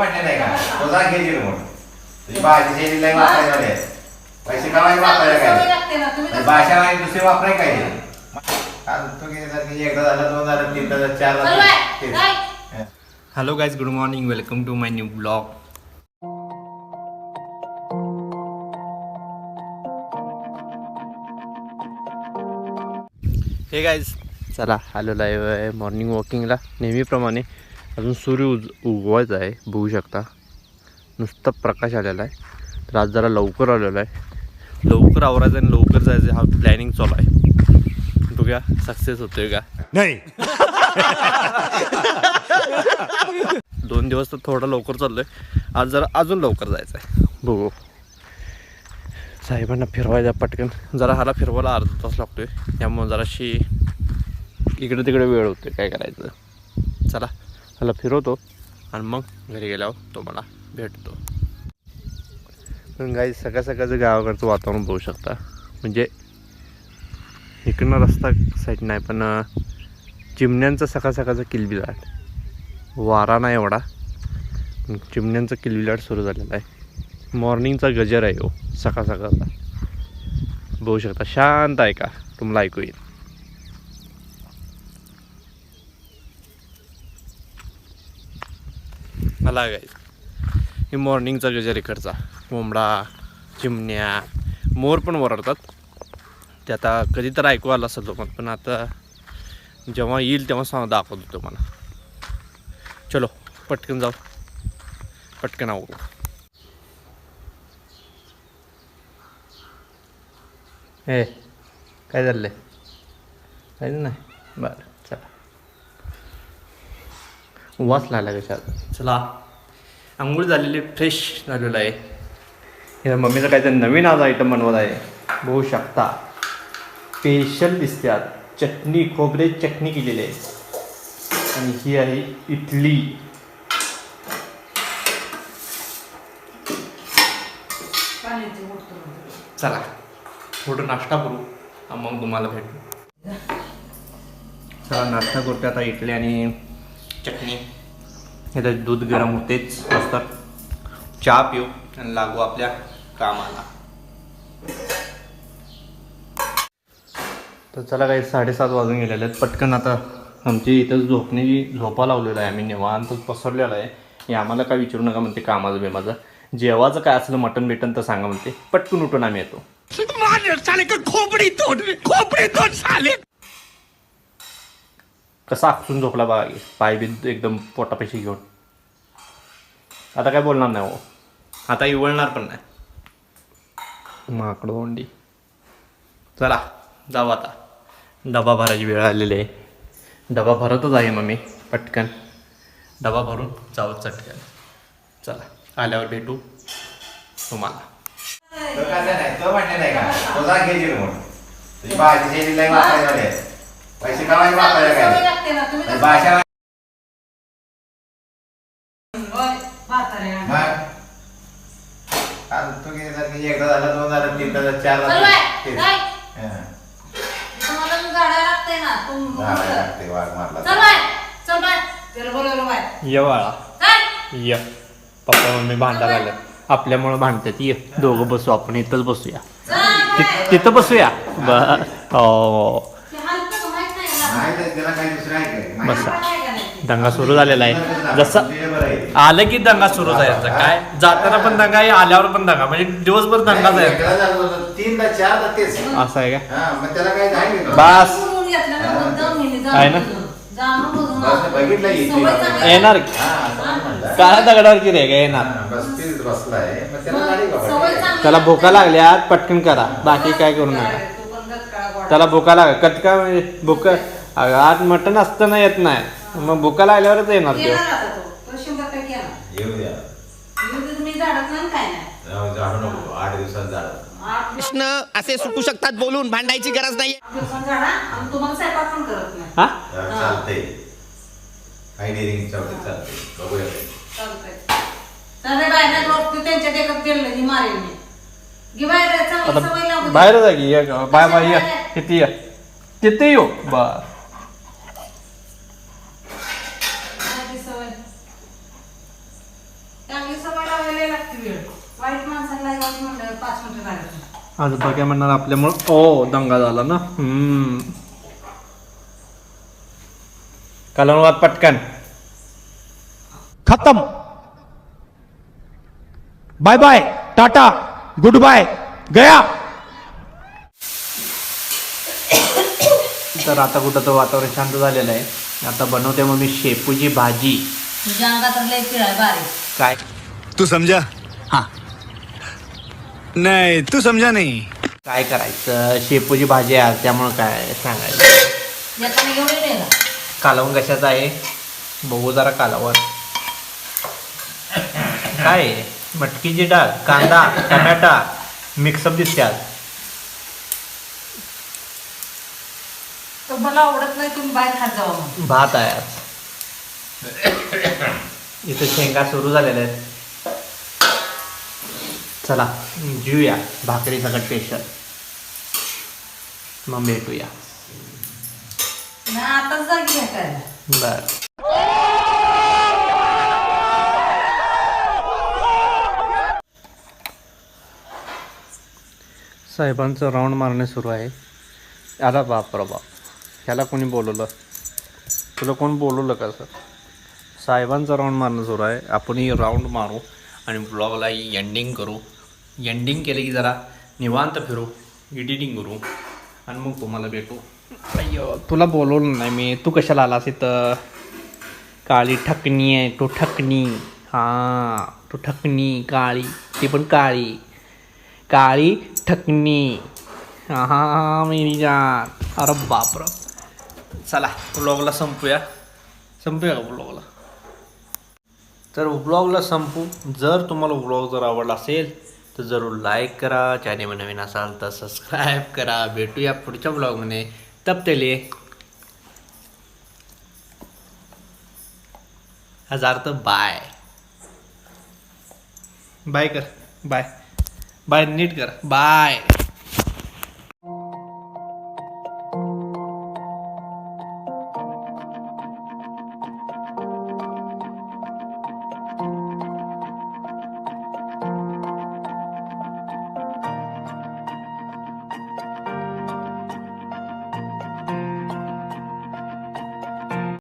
म्हणले नाही का तो जा घे रिमोट तुझी भाजी शेती लय वापरायला झाले पैसे कमाई वापरायला काय लागते ना, तुम्ही आणि कसं- भाषा दुसरी वापराय काय एकदा झालं दोन झालं तीन झालं चार झालं. Hello guys good morning welcome to my new blog hey guys चला आलेलो आहे मॉर्निंग वॉकिंगला नेहमीप्रमाणे अजून सूर्य उज उगवायचा आहे बघू शकता. नुसता प्रकाश आलेला आहे. तर आज जरा लवकर आलेलो आहे. लवकर आवरायचं आणि लवकर जायचं हा प्लॅनिंग चालू आहे. बघूया सक्सेस होतोय का? नाही. दोन दिवस तर थोडं लवकर चाललोय. आज जरा अजून लवकर जायचं आहे. बघू. साहेबांना फिरवायचा पटकन. जरा हाला फिरवायला अर्धा तास लागतोय. त्यामुळे जराशी इकडे तिकडे वेळ होते काय करायचं. चला. त्याला फिरवतो आणि मग घरी गेल्यावर तो मला भेटतो. पण काही सकाळ सकाळचं गावाकडचं वातावरण बघू शकता. म्हणजे इकडनं रस्ता साईड नाही पण चिमण्यांचा सकाळ सकाळचा किलबिलाट वारा नाही एवढा. पण चिमण्यांचा किलबिलाट सुरू झालेला आहे. मॉर्निंगचा गजर आहे हो सकाळ सकाळचा. बघू शकता. शांत आहे का? तुम्हाला ऐकू येईल. मला काय हे मॉर्निंगचा गजरेकडचा कोंबडा चिमण्या मोर पण ओरडतात ते आता कधी तर ऐकू आला असेल तो पण पण आता जेव्हा येईल तेव्हा सांग दाखवतो तुम्हाला. चलो पटकन जाऊ. पटकन आऊ. हे काय झालं काय नाही. बरं चला. वास लागला कशात? चला. आंघोळ झालेली फ्रेश झालेलं आहे. हे मम्मीचं काहीतरी नवीन आज आयटम बनवत आहे. बघू शकता. स्पेशल दिसतात चटणी खोबरे चटणी केलेली आहे. आणि ही आहे इडली. चला. थोडं नाश्ता करू. मग तुम्हाला भेटू. चला नाश्ता करतो आता इडली आणि चटणी. हे दूध गरम होतेच असतात चहा पिऊ आणि लागू आपल्या कामाला. तर चला काही साडेसात वाजून गेलेले आहेत. पटकन आता आमची इथं झोपण्याची झोपा लावलेला आहे. आम्ही निवांतच पसरलेला आहे. हे आम्हाला काय विचारू नका म्हणते कामाचं बेमाचं. जेवाचं काय असलं मटन बिटन तर सांगा म्हणते. पटकन उठून आम्ही येतो. कसा आखसून झोपला बघा की पाय बी एकदम पोटापाशी घेऊन. आता काय बोलणार नाही हो. आता इवळणार पण नाही. माकडं ओंडी. चला जाऊ आता. डबा भरायची वेळ आलेली आहे. डबा भरतच आहे मग मी पटकन. डबा भरून जाऊ चटकन. चला आल्यावर भेटू तुम्हाला. नाही पैसे कमाई वापरायला सवय काय लागते ना, तुम्ही आणि कसं- भाषा वाणी- होय, म्हातारे. मग काल तू किती झालं की एकदा झालं दोन झालं तीन झालं चार चल झालं बाय, तेच. बाय. हं. तुम्हाला तर झाडं लागते ना, तुम- झाडाला लागते वाघ मारला चल बाय, चल बाय. त्याला बोलवलं बाय. ये बाळा. चल. ये. पप्पा मम्मी भांडा लागले आपल्यामुळे भांडतात ये. दोघं बसू आपण. इथंच बसूया. चल. ति- तिथं बसूया. बर. हो. बसा. का? दंगा सुरू झालेला आहे जसं. आलं की दंगा सुरू जायचा काय जाताना पण दंगा आहे आल्यावर पण दंगा म्हणजे दिवसभर दंगा जायचा असं आहे का हा का? बस आहे ना? येणार की? हा. काय दगडावरची रे काय येणार हा, त्याला. भुका लागल्यात पटकन करा बाकी काय करू नका. त्याला भुका लाग कटका म्हणजे भुक अगं, आज मटण असताना येत नाही. मग भुका लागल्यावरच येणार ते येणार आता तो. तो शंभर टक्के येणार. येऊ द्या येऊ दे तुम्ही झाडत नाही काय नाही. जाऊ, झाडू नको. आठ दिवसात झाड आठ प्रश्न असे सुटू शकतात बोलून. भांडायची गरज नाही. दिवसांनी झाडा आणि तुम्हाला स्वयंपाक पण करत नाही. हा? चालतंय. काही डेअरिंग चालते चालते बघूया. चालतंय. चल रे बाहेर नाही रोज तू त्यांच्या देखत गेलं की मारेल मी. घे बाहेर रे, चांगली सवय लागू आता दे. बाहेर जा की? ये ग. बाय बाय ये. किती ये? किती येऊ? बर चांगली सवय जायचं म्हणलं पाच मिनिटं लागत आज बघ्या म्हणणार आपल्यामुळं. ओ दंगा झाला ना. हम्म. कालवणवाद पटकन. खत्म. Bye bye tata good bye गया. तर आता कुठं तर वातावरण शांत झालेलं आहे. आता बनवते मग मी शेपूची भाजी. तुझ्या अंगात लय बारीक काय? तू समझा हाँ. नहीं तू समझा नहीं. काय करायचं? शेपूची भाजी आहे त्यामुळं काय सांगायचं? याच्याने एवढे नाही का कालवण कशाचं आहे? बघू जरा कालवण काय आहे? मटकीची डाळ कांदा टमाटा मिक्सअप दिसते आज. मला आवडत नाही तुम्ही बाहेर खात जावा भात आहे आज. इथं शेंगा सुरू झालेल्या आहेत. चला जेऊया भाकरी सगळं स्पेशल मग भेटूया. बर. साहेबांचं राऊंड मारणे सुरू आहे. आता बाप रे बाप. ह्याला कोणी बोलवलं? तुला कोण बोलवलं का सर साहेबांचं राऊंड मारणं सुरू आहे. आपणही राऊंड मारू. आणि ब्लॉगला एंडिंग करू. एंडिंग केलं की जरा निवांत फिरू एडिटिंग करू आणि मग तुम्हाला भेटू. अय्यो तुला बोलवलं नाही मी. तू कशाला आलास इथं? काळी ठकणी आहे तो ठकणी. हां तो ठकणी काळी. ती पण काळी. काळी ठकणी. हा मेरी जान. अरे बापर. चला ब्लॉगला संपूया. संपूया का ब्लॉगला तर ब्लॉगला संपू. जर तुम्हाला ब्लॉग जर आवडला असेल तर जरूर लाईक करा. चॅनेल नवीन असाल तर सबस्क्राईब करा. भेटूया पुढच्या ब्लॉगमध्ये तब तेले हजार तर बाय. बाय कर. बाय बाय नीट कर. बाय